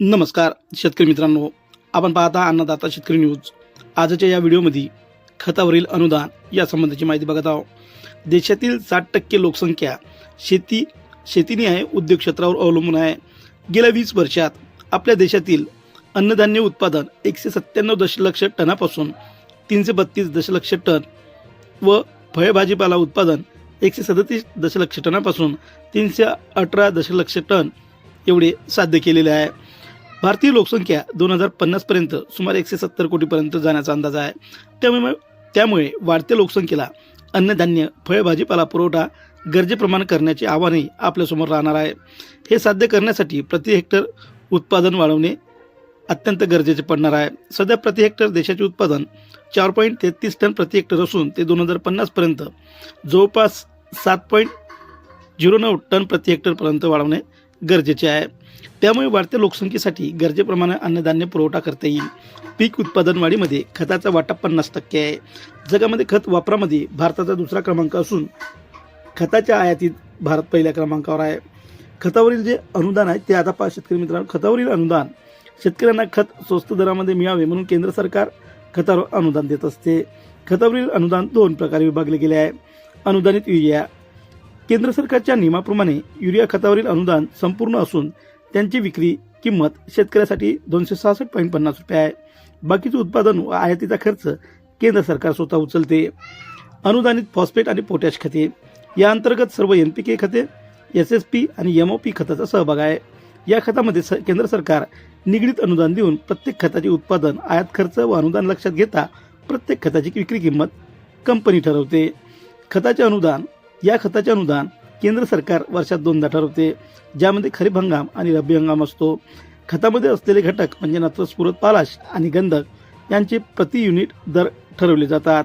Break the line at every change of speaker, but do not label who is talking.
नमस्कार शेतकरी मित्रांनो. आपण पाहता अन्नदाता शेतकरी न्यूज. आजच्या या व्हिडिओमध्ये खतावरील अनुदान या संबंधाची माहिती बघत आहोत. देशातील साठ टक्के लोकसंख्या शेती शेतीने आहे उद्योग क्षेत्रावर अवलंबून आहे. गेल्या वीस वर्षात आपल्या देशातील अन्नधान्य उत्पादन एकशे सत्त्याण्णव दशलक्ष टनापासून तीनशे बत्तीस दशलक्ष टन व फळभाजीपाला उत्पादन एकशे सदतीस दशलक्ष टनापासून तीनशे अठरा दशलक्ष टन एवढे साध्य केलेले आहे. भारतीय लोकसंख्या दोन हजार पन्नासपर्यंत सुमारे एकशे सत्तर कोटीपर्यंत जाण्याचा अंदाज आहे. त्यामुळे त्यामुळे वाढत्या लोकसंख्येला अन्नधान्य फळभाजीपाला पुरवठा गरजेप्रमाण करण्याचे आव्हानही आपल्यासमोर राहणार आहे. हे साध्य करण्यासाठी प्रति हेक्टर उत्पादन वाढवणे अत्यंत गरजेचे पडणार आहे. सध्या प्रति हेक्टर देशाचे उत्पादन चार पॉईंट तेहतीस टन प्रति हेक्टर असून ते दोन हजार पन्नासपर्यंत जवळपास सात पॉईंट झिरो नऊ टन प्रति हेक्टरपर्यंत वाढवणे गरजेचे आहे. त्यामुळे वाढत्या लोकसंख्येसाठी गरजेप्रमाणे अन्नधान्य पुरवठा करता येईल. पीक उत्पादन वाढीमध्ये खताचा वाटा पन्नास टक्के आहे. जगामध्ये खत वापरामध्ये भारताचा दुसरा क्रमांक असून खताच्या आयातीत भारत पहिल्या क्रमांकावर आहे. खतावरील जे अनुदान आहे ते आता पाच शेतकरी मित्रांनो. खतावरील अनुदान शेतकऱ्यांना खत स्वस्त दरामध्ये मिळावे म्हणून केंद्र सरकार खतावर अनुदान देत असते. खतावरील अनुदान दोन प्रकारे विभागले गेले आहे. अनुदानित युरिया केंद्र सरकारच्या नियमाप्रमाणे युरिया खतावरील अनुदान संपूर्ण असून त्यांची विक्री किंमत शेतकऱ्यासाठी दोनशे सहासष्ट पॉईंट पन्नास रुपये आहे. बाकीचे उत्पादन व आयातीचा खर्च केंद्र सरकार स्वतः उचलते. अनुदानित फॉस्फेट आणि पोटॅश खते. या अंतर्गत सर्व एन पी के खते एस एस पी आणि एम ओ पी खताचा सहभाग आहे. या खतामध्ये स केंद्र सरकार निगडीत अनुदान देऊन प्रत्येक खताचे उत्पादन आयात खर्च व अनुदान लक्षात घेता प्रत्येक खताची विक्री किंमत कंपनी ठरवते. खताचे अनुदान या खताचे अनुदान केंद्र सरकार वर्षात दोनदा ठरवते ज्यामध्ये खरीप हंगाम आणि रब्बी हंगाम असतो. खतामध्ये असलेले घटक म्हणजे नत्र स्फुरत पालाश आणि गंधक यांचे प्रति युनिट दर ठरवले जातात.